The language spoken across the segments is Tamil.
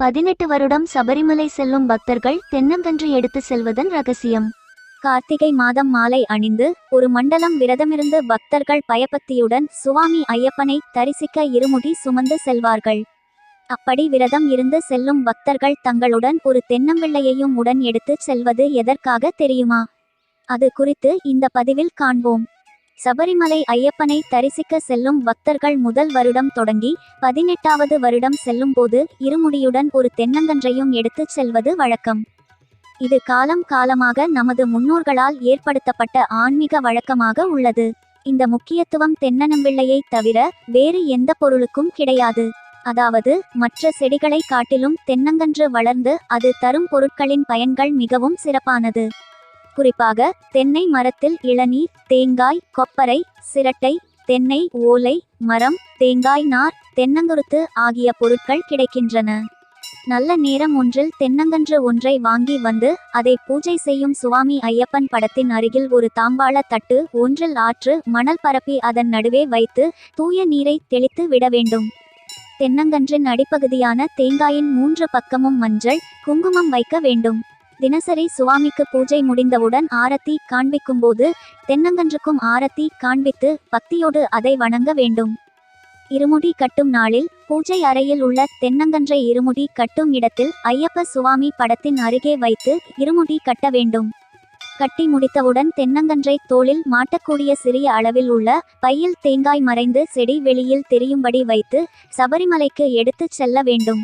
பதினெட்டு வருடம் சபரிமலை செல்லும் பக்தர்கள் தென்னங்கன்று எடுத்து செல்வதன் ரகசியம். கார்த்திகை மாதம் மாலை அணிந்து ஒரு மண்டலம் விரதமிருந்து பக்தர்கள் பயபக்தியுடன் சுவாமி ஐயப்பனை தரிசிக்க இருமுடி சுமந்து செல்வார்கள். அப்படி விரதம் இருந்து செல்லும் பக்தர்கள் தங்களுடன் ஒரு தென்னம்பிள்ளையையும் உடன் எடுத்துச் செல்வது எதற்காக தெரியுமா? அது குறித்து இந்த பதிவில் காண்போம். சபரிமலை ஐயப்பனை தரிசிக்க செல்லும் பக்தர்கள் முதல் வருடம் தொடங்கி பதினெட்டாவது வருடம் செல்லும்போது இருமுடியுடன் ஒரு தென்னங்கன்றையும் எடுத்துச் செல்வது வழக்கம். இது காலம் காலமாக நமது முன்னோர்களால் ஏற்படுத்தப்பட்ட ஆன்மீக வழக்கமாக உள்ளது. இந்த முக்கியத்துவம் தென்னனம்பிள்ளையை தவிர வேறு எந்த பொருளுக்கும் கிடையாது. அதாவது மற்ற செடிகளை காட்டிலும் தென்னங்கன்று வளர்ந்து அது தரும் பொருட்களின் பயன்கள் மிகவும் சிறப்பானது. குறிப்பாக தென்னை மரத்தில் இளநீர் தேங்காய் கொப்பரை சிரட்டை தென்னை ஓலை மரம் தேங்காய் நார் தென்னங்குருத்து ஆகிய பொருட்கள் கிடைக்கின்றன. நல்ல நேரம் ஒன்றில் தென்னங்கன்று ஒன்றை வாங்கி வந்து அதை பூஜை செய்யும் சுவாமி ஐயப்பன் படத்தின் அருகில் ஒரு தாம்பாள தட்டு ஒன்றில் ஆற்று மணல் பரப்பி அதன் நடுவே வைத்து தூய நீரை தெளித்து விட வேண்டும். தென்னங்கன்றின் அடிப்பகுதியான தேங்காயின் மூன்று பக்கமும் மஞ்சள் குங்குமம் வைக்க வேண்டும். தினசரி சுவாமிக்கு பூஜை முடிந்தவுடன் ஆரத்தி காண்பிக்கும்போது தென்னங்கன்றுக்கும் ஆரத்தி காண்பித்து பக்தியோடு அதை வணங்க வேண்டும். இருமுடி கட்டும் நாளில் பூஜை அறையில் உள்ள தென்னங்கன்றை இருமுடி கட்டும் இடத்தில் ஐயப்ப சுவாமி படத்தின் அருகே வைத்து இருமுடி கட்ட வேண்டும். கட்டி முடித்தவுடன் தென்னங்கன்றை தோளில் மாட்டக்கூடிய சிறிய அளவில் உள்ள பையில் தேங்காய் மறைந்து செடி வெளியில் தெரியும்படி வைத்து சபரிமலைக்கு எடுத்துச் செல்ல வேண்டும்.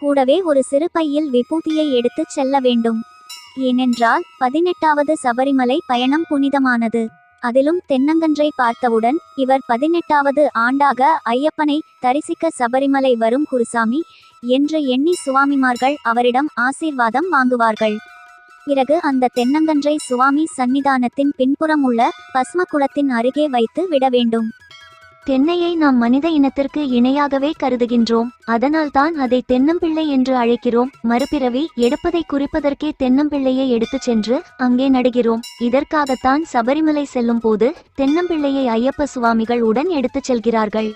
கூடவே ஒரு சிறு பையில் விபூதியை எடுத்துச் செல்ல வேண்டும். ஏனென்றால் பதினெட்டாவது சபரிமலை பயணம் புனிதமானது. அதிலும் தென்னங்கன்றை பார்த்தவுடன் இவர் பதினெட்டாவது ஆண்டாக ஐயப்பனை தரிசிக்க சபரிமலை வரும் குருசாமி என்று எண்ணி சுவாமிமார்கள் அவரிடம் ஆசீர்வாதம் வாங்குவார்கள். பிறகு அந்த தென்னங்கன்றை சுவாமி சன்னிதானத்தின் பின்புறம் உள்ள பஸ்ம குளத்தின் அருகே வைத்து விட வேண்டும். தென்னையை நாம் மனித இனத்திற்கு இணையாகவே கருதுகின்றோம். அதனால்தான் அதை தென்னம்பிள்ளை என்று அழைக்கிறோம். மறுபிறவி எடுப்பதை குறிப்பதற்கே தென்னம்பிள்ளையை எடுத்துச் சென்று அங்கே நடுகிறோம். இதற்காகத்தான் சபரிமலை செல்லும் போது தென்னம்பிள்ளையை ஐயப்ப சுவாமிகள் உடன் எடுத்துச் செல்கிறார்கள்.